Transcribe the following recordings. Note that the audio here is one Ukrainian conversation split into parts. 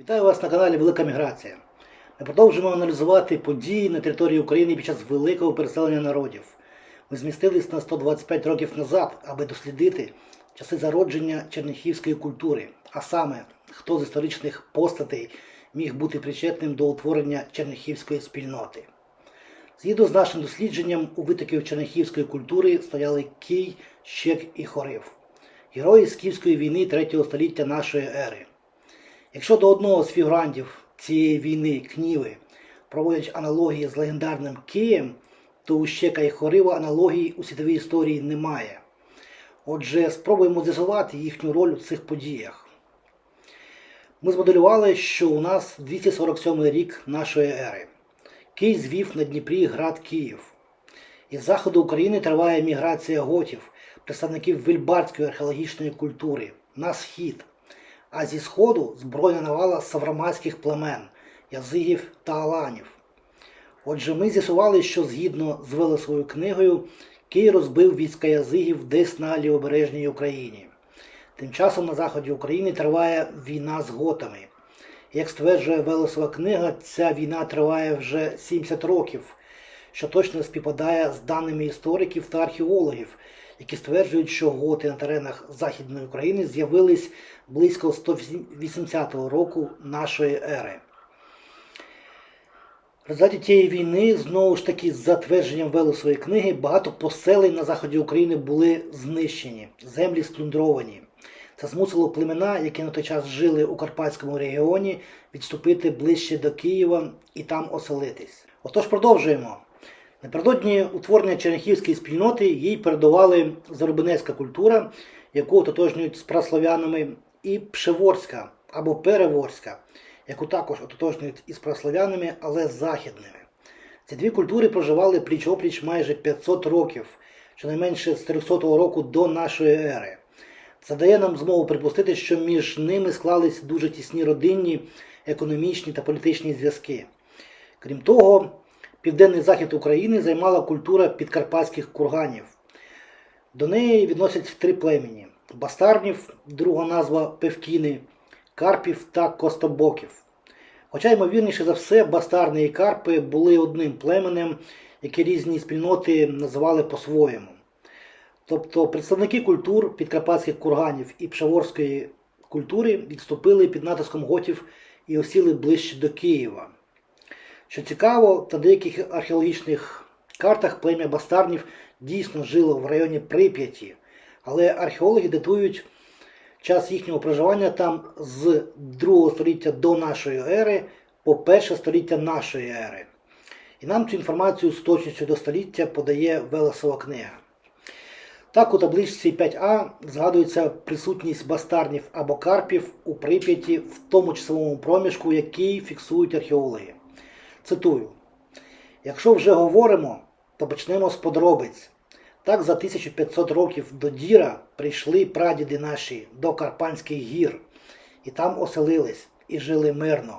Вітаю вас на каналі Велика Міграція. Ми продовжуємо аналізувати події на території України під час великого переселення народів. Ми змістились на 125 років назад, аби дослідити часи зародження черніхівської культури, а саме, хто з історичних постатей міг бути причетним до утворення черніхівської спільноти. Згідно з нашим дослідженням, у витоків черніхівської культури стояли Кій, Щек і Хорив, герої Скіфської війни 3 століття нашої ери. Якщо до одного з фігурантів цієї війни Кніви проводять аналогії з легендарним Києм, то у Щека і Хорива аналогій у світовій історії немає. Отже, спробуємо з'ясувати їхню роль у цих подіях. Ми змоделювали, що у нас 247 рік нашої ери. Кий звів на Дніпрі град Київ. Із заходу України триває міграція готів, представників вільбардської археологічної культури, на схід а зі сходу збройна навала савраматських племен, язигів та аланів. Отже, ми з'ясували, що згідно з Велесовою книгою, Кий розбив війська язигів десь на лівобережній Україні. Тим часом на заході України триває війна з готами. Як стверджує Велесова книга, ця війна триває вже 70 років, що точно співпадає з даними істориків та археологів, які стверджують, що готи на теренах Західної України з'явились близько 180 року нашої ери. В результаті тієї війни, знову ж таки, з затвердженням Велесової книги, багато поселень на заході України були знищені, землі сплюндровані. Це змусило племена, які на той час жили у Карпатському регіоні, відступити ближче до Києва і там оселитись. Отож, продовжуємо. Напередодні утворення черняхівської спільноти їй передавали зарубинецька культура, яку ототожнюють з праслов'янами, і пшеворська або переворська, яку також ототожнюють із праслов'янами, але західними. Ці дві культури проживали пліч-опліч майже 500 років, щонайменше з 300 року до нашої ери. Це дає нам змогу припустити, що між ними склались дуже тісні родинні, економічні та політичні зв'язки. Крім того, південний захід України займала культура підкарпатських курганів. До неї відносять три племені: бастарнів, друга назва Певкіни, Карпів та Костобоків. Хоча, ймовірніше за все, бастарни і Карпи були одним племенем, які різні спільноти називали по-своєму. Тобто представники культур підкарпатських курганів і пшаворської культури відступили під натиском готів і осіли ближче до Києва. Що цікаво, на деяких археологічних картах плем'я бастарнів дійсно жило в районі Прип'яті, але археологи датують час їхнього проживання там з 2 століття до нашої ери по 1 століття нашої ери. І нам цю інформацію з точністю до століття подає Велесова книга. Так, у табличці 5а згадується присутність бастарнів або карпів у Прип'яті в тому часовому проміжку, який фіксують археологи. Цитую: Якщо вже говоримо, то почнемо з подробиць. Так, за 1500 років до Діра прийшли прадіди наші до Карпанських гір, і там оселились і жили мирно.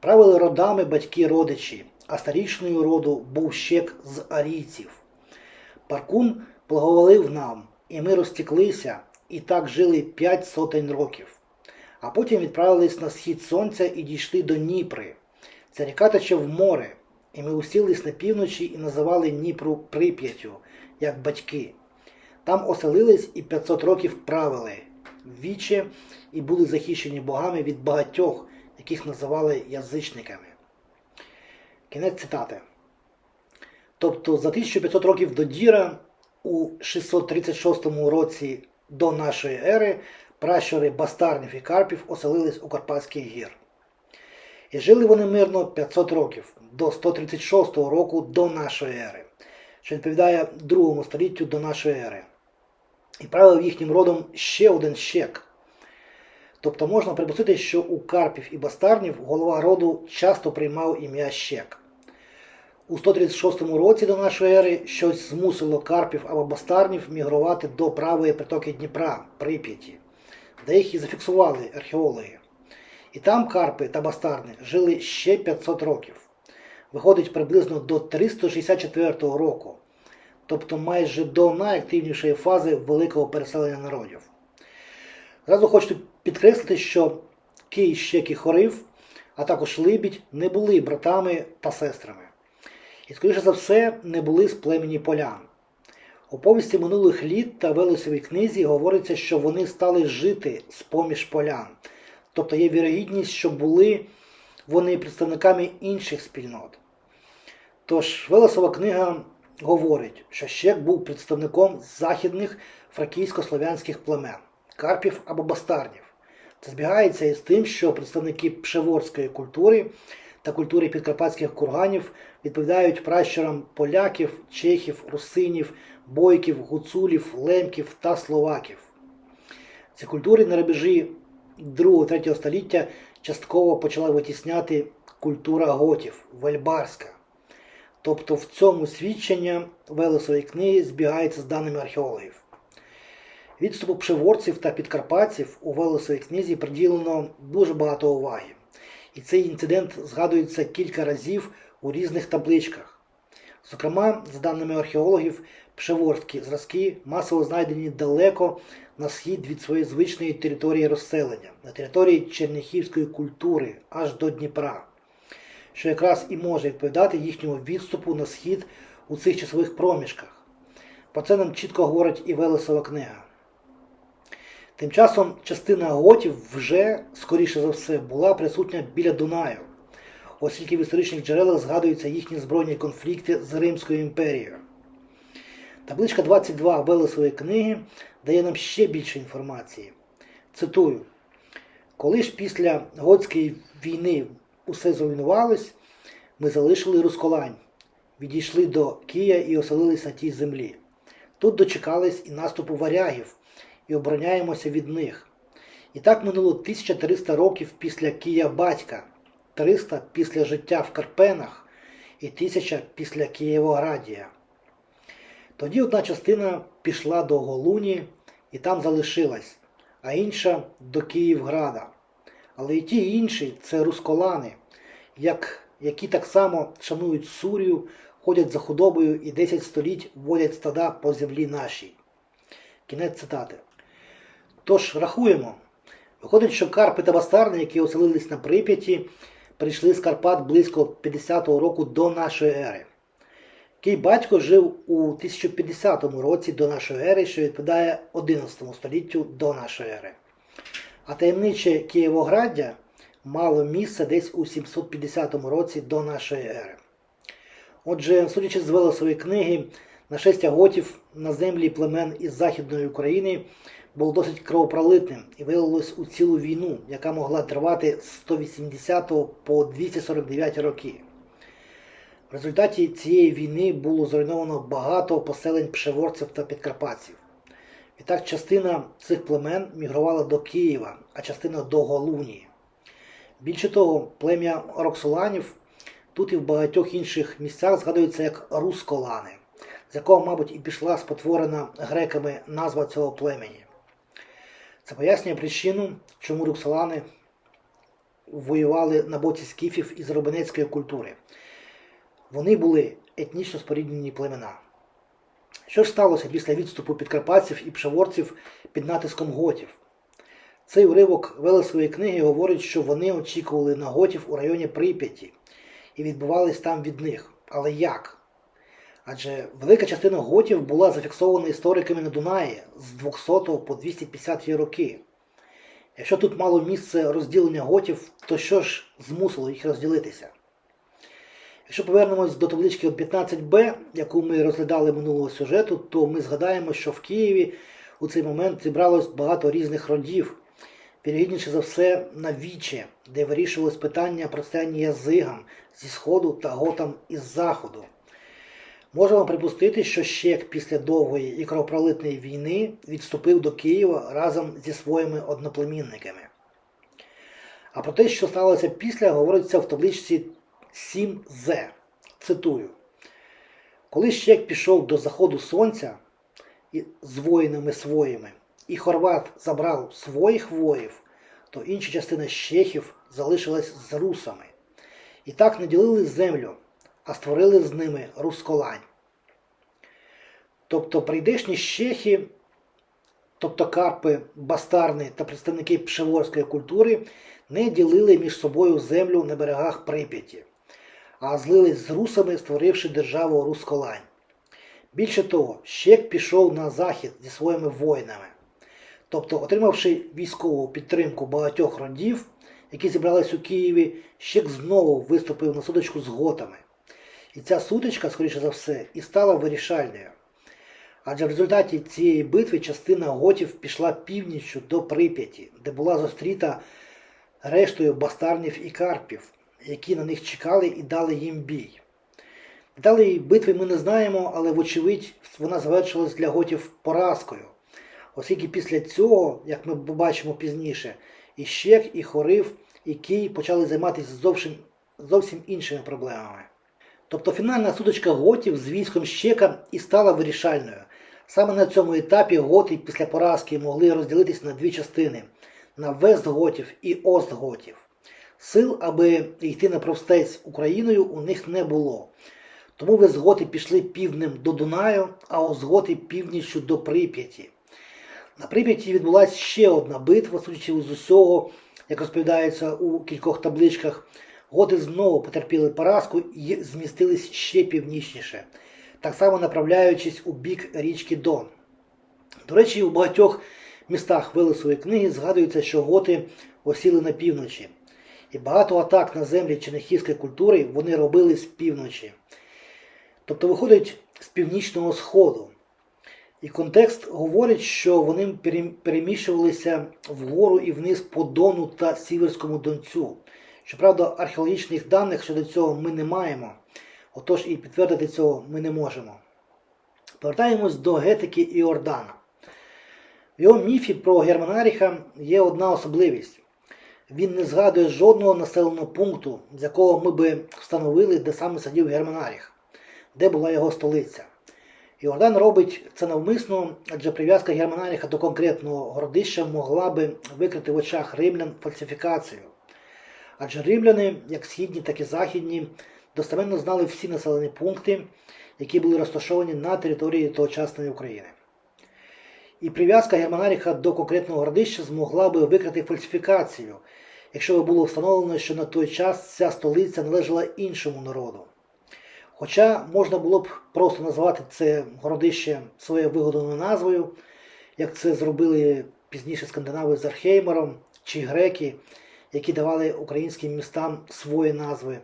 Правили родами батьки родичі, а старішною роду був щек з арійців. Паркун благоволив нам, і ми розтеклися, і так жили п'ять сотень років. А потім відправились на схід сонця і дійшли до Дніпри. Ця ріка тече в море, і ми усілись на півночі і називали Дніпру Прип'яттю, як батьки. Там оселились і 500 років правили віче і були захищені богами від багатьох, яких називали язичниками. Кінець цитати. Тобто за 1500 років до Діра у 636 році до нашої ери пращури бастарнів і карпів оселились у Карпатських гір. І жили вони мирно 500 років до 136 року до нашої ери, що відповідає другому століттю до нашої ери. І правив їхнім родом ще один щек. Тобто можна припустити, що у карпів і бастарнів голова роду часто приймав ім'я щек. У 136 році до нашої ери щось змусило карпів або бастарнів мігрувати до правої притоки Дніпра Прип'яті, де їх і зафіксували археологи. І там карпи та бастарни жили ще 500 років. Виходить приблизно до 364 року, тобто майже до найактивнішої фази великого переселення народів. Зразу хочу підкреслити, що Кий, Щек і а також Либідь не були братами та сестрами. І, скоріше за все, не були з племені полян. У повісті минулих літ та Велесовій книзі говориться, що вони стали жити з-поміж полян. Тобто є вірогідність, що були вони представниками інших спільнот. Тож Велесова книга говорить, що Щек був представником західних фракійсько-слов'янських племен, карпів або бастарнів. Це збігається із тим, що представники пшеворської культури та культури підкарпатських курганів відповідають пращурам поляків, чехів, русинів, бойків, гуцулів, лемків та словаків. Ці культури на рубежі 2-3 століття частково почала витісняти культура готів, вельбарська. Тобто в цьому свідчення Велесової книги збігається з даними археологів. Відступу пшеворців та підкарпатців у Велесовій книзі приділено дуже багато уваги. І цей інцидент згадується кілька разів у різних табличках. Зокрема, за даними археологів, пшеворські зразки масово знайдені далеко на схід від своєї звичної території розселення, на території черніхівської культури аж до Дніпра, що якраз і може відповідати їхньому відступу на схід у цих часових проміжках. Про це нам чітко говорить і Велесова книга. Тим часом частина готів вже, скоріше за все, була присутня біля Дунаю, оскільки в історичних джерелах згадуються їхні збройні конфлікти з Римською імперією. Табличка 22 Велесової книги дає нам ще більше інформації. Цитую: коли ж після Готської війни усе зруйнувалось, ми залишили Русколань, відійшли до Кия і оселились на тій землі. Тут дочекались і наступу варягів, і обороняємося від них. І так минуло 1300 років після Кия батька, 300 після життя в Карпенах і 1000 після Києвоградія. Тоді одна частина пішла до Голуні і там залишилась, а інша до Київграда. Але і ті і інші це русколани, як, які так само шанують Сурію, ходять за худобою і 10 століть водять стада по землі нашій. Кінець цитати. Тож рахуємо. Виходить, що Карпи та Бастарни, які оселились на Прип'яті, прийшли з Карпат близько 50-го року до нашої ери. Кий батько жив у 1050 році до нашої ери, що відповідає 11 століттю до нашої ери. А таємниче Києвограддя мало місце десь у 750 році до нашої ери. Отже, судячи з Велесової книги, нашестя готів на землі племен із Західної України було досить кровопролитним і виявилось у цілу війну, яка могла тривати з 180 по 249 роки. В результаті цієї війни було зруйновано багато поселень пшеворців та підкарпатців. Відтак частина цих племен мігрувала до Києва, а частина до Голунії. Більше того, плем'я Роксоланів тут і в багатьох інших місцях згадується як Русколани, з якого, мабуть, і пішла спотворена греками назва цього племені. Це пояснює причину, чому Роксолани воювали на боці скіфів із робинецької культури. Вони були етнічно споріднені племена. Що ж сталося після відступу підкарпатців і пшеворців під натиском готів? Цей уривок Велесової книги говорить, що вони очікували на готів у районі Прип'яті і відбувались там від них. Але як? Адже велика частина готів була зафіксована істориками на Дунаї з 200 по 250 роки. Якщо тут мало місце розділення готів, то що ж змусило їх розділитися? Якщо повернемось до таблички 15Б, яку ми розглядали минулого сюжету, то ми згадаємо, що в Києві у цей момент зібралось багато різних родів, вірогідніше за все на Віче, де вирішувалось питання протистояння язигам зі Сходу та готам із Заходу. Можемо припустити, що Щек після довгої і кровопролитної війни відступив до Києва разом зі своїми одноплемінниками. А про те, що сталося після, говориться в табличці 7З. Цитую. Коли Щек пішов до заходу сонця з воїнами своїми, і Хорват забрав своїх воїв, то інша частина щехів залишилась з русами. І так не ділили землю, а створили з ними Русколань. Тобто прийдешні щехи тобто карпи, бастарни та представники пшеворської культури, не ділили між собою землю на берегах Прип'яті, а злились з русами, створивши державу Русколань. Більше того, Щек пішов на захід зі своїми воїнами. Тобто, отримавши військову підтримку багатьох родів, які зібрались у Києві, Щек знову виступив на сутичку з готами. І ця сутичка, скоріше за все, і стала вирішальною. Адже в результаті цієї битви частина готів пішла північчю до Прип'яті, де була зустріта рештою бастарнів і карпів, які на них чекали і дали їм бій. Деталей битви ми не знаємо, але вочевидь вона завершилась для готів поразкою, оскільки після цього, як ми побачимо пізніше, і Щек, і Хорив, і Кій почали займатися зовсім, зовсім іншими проблемами. Тобто фінальна сутичка готів з військом Щека і стала вирішальною. Саме на цьому етапі готи після поразки могли розділитись на дві частини на Вестготів і Остготів. Сил, аби йти на провстець Україною, у них не було. Тому вестготи пішли півднем до Дунаю, а Остготи північчю до Прип'яті. На Прип'яті відбулася ще одна битва, судячи з усього, як розповідається у кількох табличках. Готи знову потерпіли поразку і змістились ще північніше, так само направляючись у бік річки Дон. До речі, у багатьох містах Велесової книги згадується, що готи осіли на півночі. І багато атак на землі чернихівської культури вони робили з півночі. Тобто виходить з північного сходу. І контекст говорить, що вони перем- переміщувалися вгору і вниз по Дону та Сіверському Донцю. Щоправда, археологічних даних щодо цього ми не маємо, отож і підтвердити цього ми не можемо. Повертаємось до Гетики Іордана. В його міфі про Германаріха є одна особливість. Він не згадує жодного населеного пункту, з якого ми би встановили, де саме сидів Германаріх, де була його столиця. Іордан робить це навмисно, адже прив'язка Германаріха до конкретного городища могла би викрити в очах римлян фальсифікацію. Адже римляни, як східні, так і західні, достеменно знали всі населені пункти, які були розташовані на території тогочасної України. І прив'язка Германаріха до конкретного городища змогла би викрити фальсифікацію, якщо би було встановлено, що на той час ця столиця належала іншому народу. Хоча можна було б просто назвати це городище своєю вигаданою назвою, як це зробили пізніше скандинави з Археймером чи греки, які давали українським містам свої назви.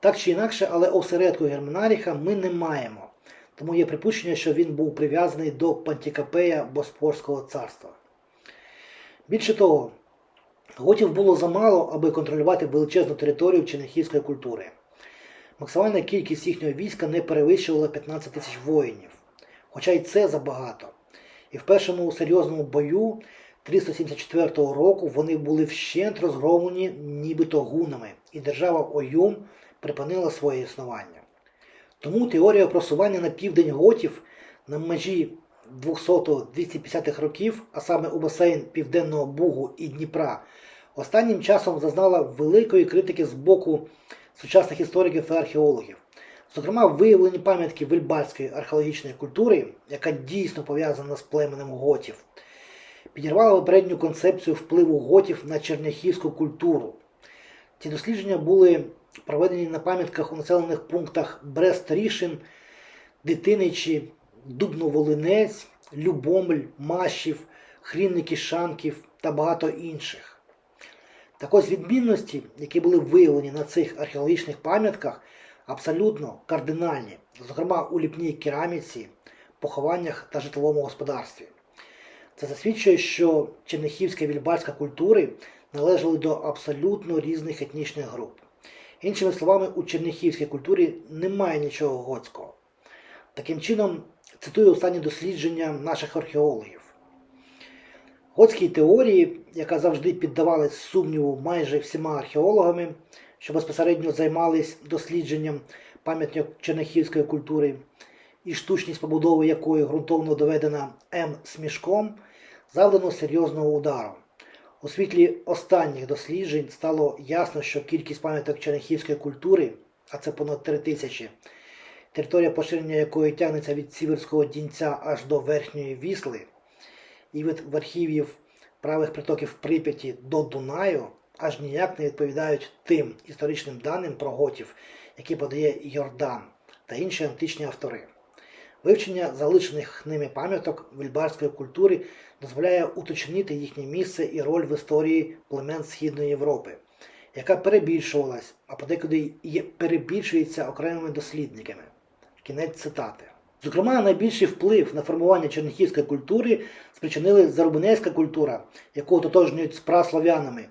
Так чи інакше, але осередку Германаріха ми не маємо. Тому є припущення, що він був прив'язаний до Пантікапея Боспорського царства. Більше того, готів було замало, аби контролювати величезну територію чернихівської культури. Максимальна кількість їхнього війська не перевищувала 15 тисяч воїнів, хоча й це забагато. І в першому серйозному бою 374 року вони були вщент розгромлені нібито гунами, і держава Оюм припинила своє існування. Тому теорія просування на південь готів на межі 200-250-х років, а саме у басейн Південного Бугу і Дніпра, останнім часом зазнала великої критики з боку сучасних істориків та археологів. Зокрема, виявлені пам'ятки вельбальської археологічної культури, яка дійсно пов'язана з племенем готів, підірвала попередню концепцію впливу готів на черняхівську культуру. Ці дослідження були проведені на пам'ятках у населених пунктах Брест-Рішин, Дитиничі, Дубно-Волинець, Любомль, Машів, Хрінники Шанків та багато інших. Так ось відмінності, які були виявлені на цих археологічних пам'ятках, абсолютно кардинальні, зокрема у ліпній кераміці, похованнях та житловому господарстві. Це засвідчує, що чернихівська і вільбальська культури належали до абсолютно різних етнічних груп. Іншими словами, у чернихівській культурі немає нічого готського. Таким чином, цитую останні дослідження наших археологів. Готській теорії, яка завжди піддавалась сумніву майже всіма археологами, що безпосередньо займались дослідженням пам'яток чернихівської культури, і штучність побудови якої ґрунтовно доведена М. Смішком, завдано серйозного удару. У світлі останніх досліджень стало ясно, що кількість пам'яток чернихівської культури, а це понад 3 тисячі, територія поширення якої тягнеться від Сіверського Дінця аж до Верхньої Вісли, і від верхів'їв правих притоків Прип'яті до Дунаю аж ніяк не відповідають тим історичним даним про готів, які подає Йордан та інші античні автори. Вивчення залишених ними пам'яток вільбарської культури дозволяє уточнити їхнє місце і роль в історії племен Східної Європи, яка перебільшувалась, а подекуди і перебільшується окремими дослідниками. Кінець цитати. Зокрема, найбільший вплив на формування чернігівської культури спричинили зарубинецька культура, яку ототожнюють з праслов'янами,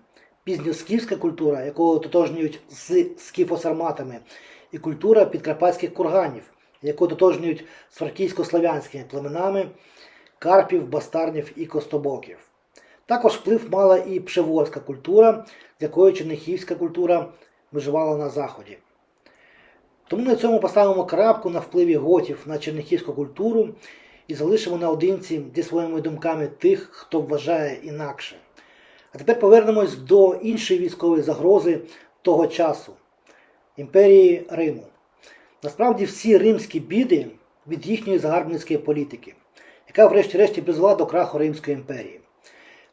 пізньоскіфська культура, яку ототожнюють з скіфосарматами, і культура підкарпатських курганів, яку ототожнюють з фракійсько-слав'янськими племенами карпів, бастарнів і костобоків. Також вплив мала і пшеворська культура, з якою чернихівська культура виживала на Заході. Тому на цьому поставимо крапку на впливі готів на чернихівську культуру і залишимо наодинці зі своїми думками тих, хто вважає інакше. А тепер повернемось до іншої військової загрози того часу імперії Риму. Насправді всі римські біди від їхньої загарбницької політики, яка врешті-решті призвела до краху Римської імперії.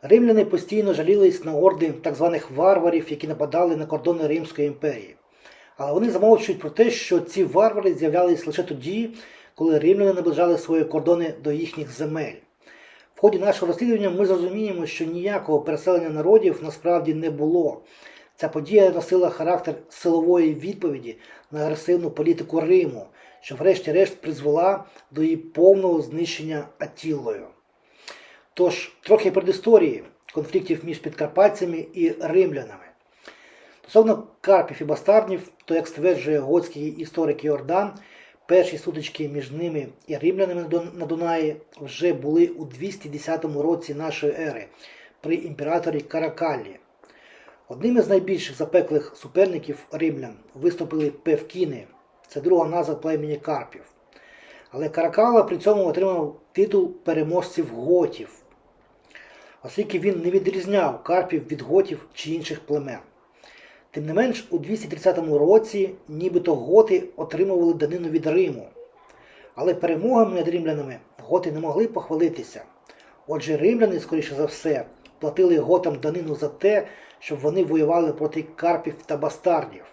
Римляни постійно жалілись на орди так званих варварів, які нападали на кордони Римської імперії. Але вони замовчують про те, що ці варвари з'являлись лише тоді, коли римляни наближали свої кордони до їхніх земель. В ході нашого розслідування ми зрозуміємо, що ніякого переселення народів насправді не було. Ця подія носила характер силової відповіді на агресивну політику Риму, що врешті-решт призвела до її повного знищення Атіллою. Тож, трохи предісторії конфліктів між підкарпатцями і римлянами. Стосовно карпів і бастардів, то, як стверджує готський історик Йордан, перші сутички між ними і римлянами на на Дунаї вже були у 210 році нашої ери при імператорі Каракаллі. Одним із найбільших запеклих суперників римлян виступили певкіни, це друга назва племені карпів. Але Каракала при цьому отримав титул переможців готів, оскільки він не відрізняв карпів від готів чи інших племен. Тим не менш, у 230 році нібито готи отримували данину від Риму. Але перемогами над римлянами готи не могли похвалитися. Отже, римляни, скоріше за все, платили готам данину за те, щоб вони воювали проти карпів та бастардів.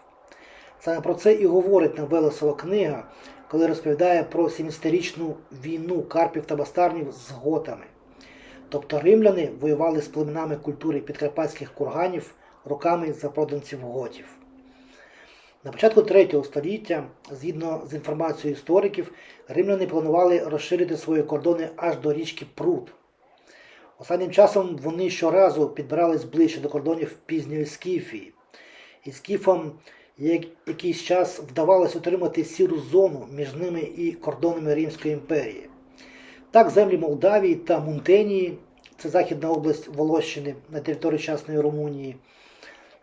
Саме про це і говорить нам Велесова книга, коли розповідає про 70-річну війну карпів та бастарнів з готами. Тобто римляни воювали з племенами культури підкарпатських курганів руками запроданців готів. На початку 3 століття, згідно з інформацією істориків, римляни планували розширити свої кордони аж до річки Прут. Останнім часом вони щоразу підбирались ближче до кордонів пізньої Скіфії. І скіфам якийсь час вдавалось отримати сіру зону між ними і кордонами Римської імперії. Так, землі Молдавії та Мунтенії, це західна область Волощини на території сучасної Румунії,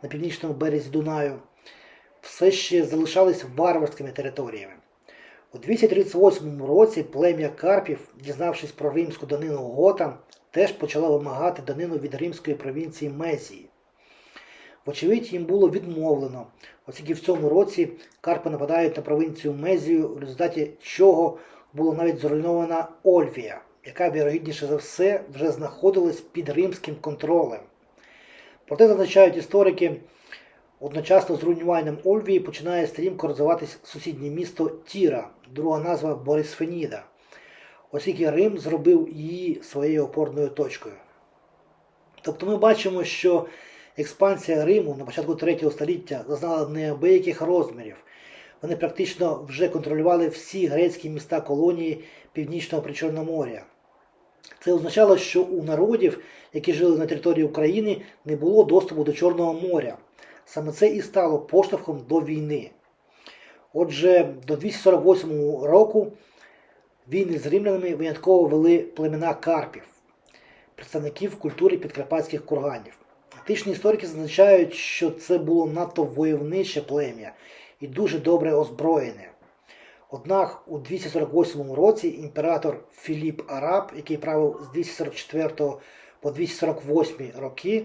на північному березі Дунаю, все ще залишались варварськими територіями. У 238 році плем'я Карпів, дізнавшись про римську данину готам, теж почало вимагати данину від римської провінції Мезії. Вочевидь, їм було відмовлено, оскільки в цьому році Карпи нападають на провінцію Мезію, в результаті чого була навіть зруйнована Ольвія, яка, вірогідніше за все, вже знаходилась під римським контролем. Проте, зазначають історики, одночасно з руйнуванням Ольвії починає стрімко розвиватись сусіднє місто Тіра, друга назва Борисфеніда, оскільки Рим зробив її своєю опорною точкою. Тобто ми бачимо, що експансія Риму на початку 3 століття зазнала неабияких розмірів. Вони практично вже контролювали всі грецькі міста колонії Північного Причорномор'я. Це означало, що у народів, які жили на території України, не було доступу до Чорного моря. Саме це і стало поштовхом до війни. Отже, до 248 року війни з римлянами винятково вели племена Карпів, представників культури підкарпатських курганів. Античні історики зазначають, що це було надто войовниче плем'я і дуже добре озброєне. Однак у 248 році імператор Філіп Араб, який правив з 244 по 248 роки,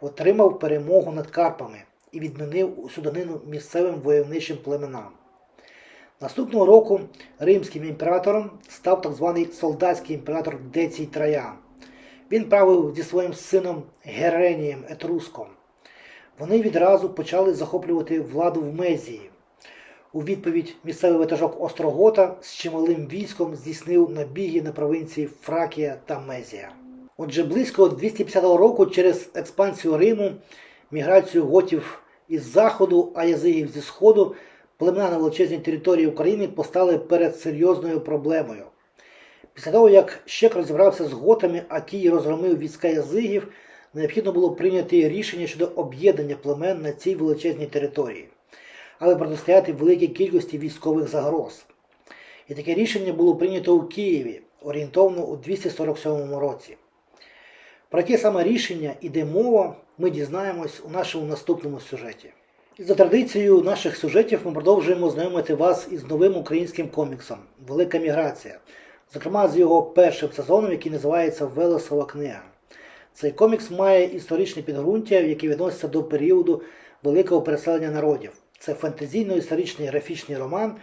отримав перемогу над Карпами і відмінив усю данину місцевим войовничим племенам. Наступного року римським імператором став так званий солдатський імператор Децій Траян. Він правив зі своїм сином Геренієм Етруском. Вони відразу почали захоплювати владу в Мезії. У відповідь місцевий ватажок Острогота з чималим військом здійснив набіги на провінції Фракія та Мезія. Отже, близько 250 року через експансію Риму, міграцію готів із заходу, а язигів зі сходу, племена на величезній території України постали перед серйозною проблемою. Після того, як Щек розібрався з готами, а Кій розгромив війська язигів, необхідно було прийняти рішення щодо об'єднання племен на цій величезній території, але протистояти великій кількості військових загроз. І таке рішення було прийнято у Києві орієнтовно у 247 році. Про яке саме рішення іде мова, ми дізнаємось у нашому наступному сюжеті. І за традицією наших сюжетів ми продовжуємо знайомити вас із новим українським коміксом Велика міграція, зокрема з його першим сезоном, який називається Велесова книга. Цей комікс має історичне підґрунтя, яке відноситься до періоду великого переселення народів. Це фентезійно-історичний графічний роман,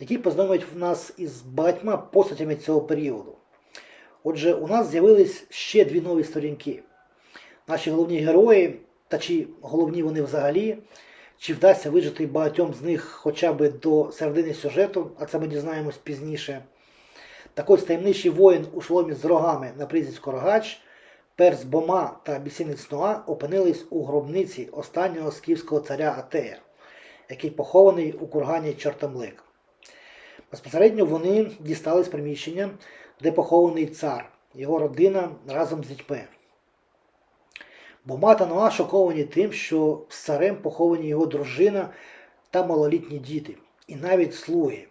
який познайомить нас із багатьма постатями цього періоду. Отже, у нас з'явились ще дві нові сторінки. Наші головні герої, та чи головні вони взагалі, чи вдасться вижити багатьом з них хоча б до середини сюжету, а це ми дізнаємось пізніше. Так ось таємничий воїн у шоломі з рогами на прізвисько Рогач, перс Бома та бісінець Ноа опинились у гробниці останнього скіфського царя Атея, який похований у кургані Чортомлик. Безпосередньо вони дістались приміщення, де похований цар, його родина разом з дітьми. Бома та Ноа шоковані тим, що з царем поховані його дружина та малолітні діти, і навіть слуги.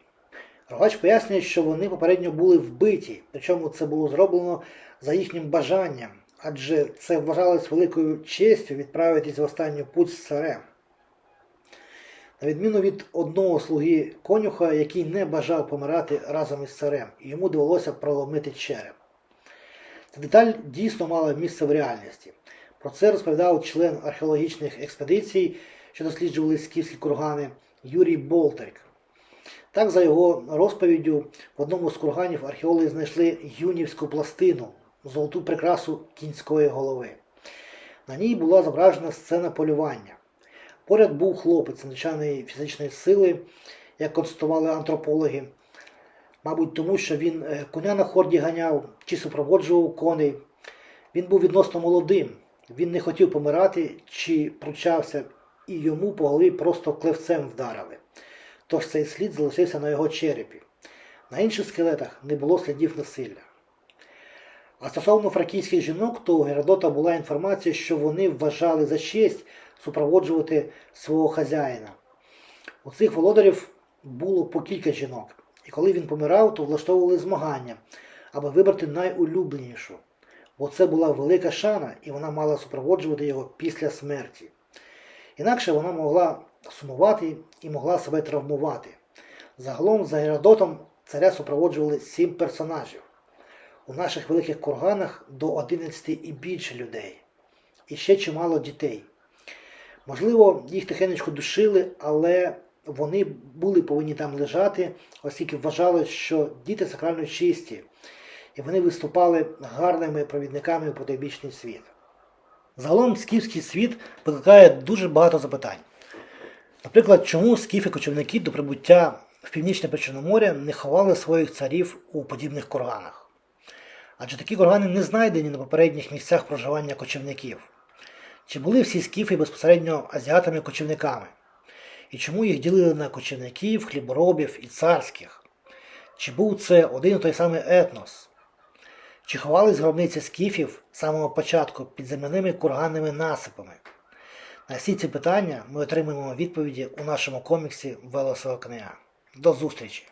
Рогач пояснює, що вони попередньо були вбиті, причому це було зроблено за їхнім бажанням, адже це вважалось великою честю відправитись в останню путь з царем. На відміну від одного слуги конюха, який не бажав помирати разом із царем, і йому довелося проломити череп. Ця деталь дійсно мала місце в реальності. Про це розповідав член археологічних експедицій, що досліджували скіфські кургани Юрій Болтерик. Так, за його розповіддю, в одному з курганів археологи знайшли юнівську пластину, золоту прикрасу кінської голови. На ній була зображена сцена полювання. Поряд був хлопець надзвичайної фізичної сили, як констатували антропологи. Мабуть, тому що він е, коня на хорді ганяв чи супроводжував коней. Він був відносно молодим, він не хотів помирати чи пручався, і йому по голові просто клевцем вдарили. Тож цей слід залишився на його черепі. На інших скелетах не було слідів насилля. А стосовно фракійських жінок, то у Геродота була інформація, що вони вважали за честь супроводжувати свого хазяїна. У цих володарів було по кілька жінок, і коли він помирав, то влаштовували змагання, аби вибрати найулюбленішу, бо це була велика шана, і вона мала супроводжувати його після смерті. Інакше вона могла сумувати і могла себе травмувати. Загалом за Геродотом царя супроводжували сім персонажів. У наших великих курганах до 11 і більше людей, і ще чимало дітей. Можливо, їх тихенечко душили, але вони були повинні там лежати, оскільки вважали, що діти сакрально чисті, і вони виступали гарними провідниками у потойбічний світ. Загалом скіфський світ викликає дуже багато запитань. Наприклад, чому скіфи-кочівники до прибуття в північне Причорноморя не ховали своїх царів у подібних курганах? Адже такі кургани не знайдені на попередніх місцях проживання кочівників. Чи були всі скіфи безпосередньо азіатами-кочівниками? І чому їх ділили на кочівників, хліборобів і царських? Чи був це один і той самий етнос? Чи ховались гробниці скіфів з самого початку під земляними курганними насипами? На всі ці питання ми отримаємо відповіді у нашому коміксі Велосова книга. До зустрічі!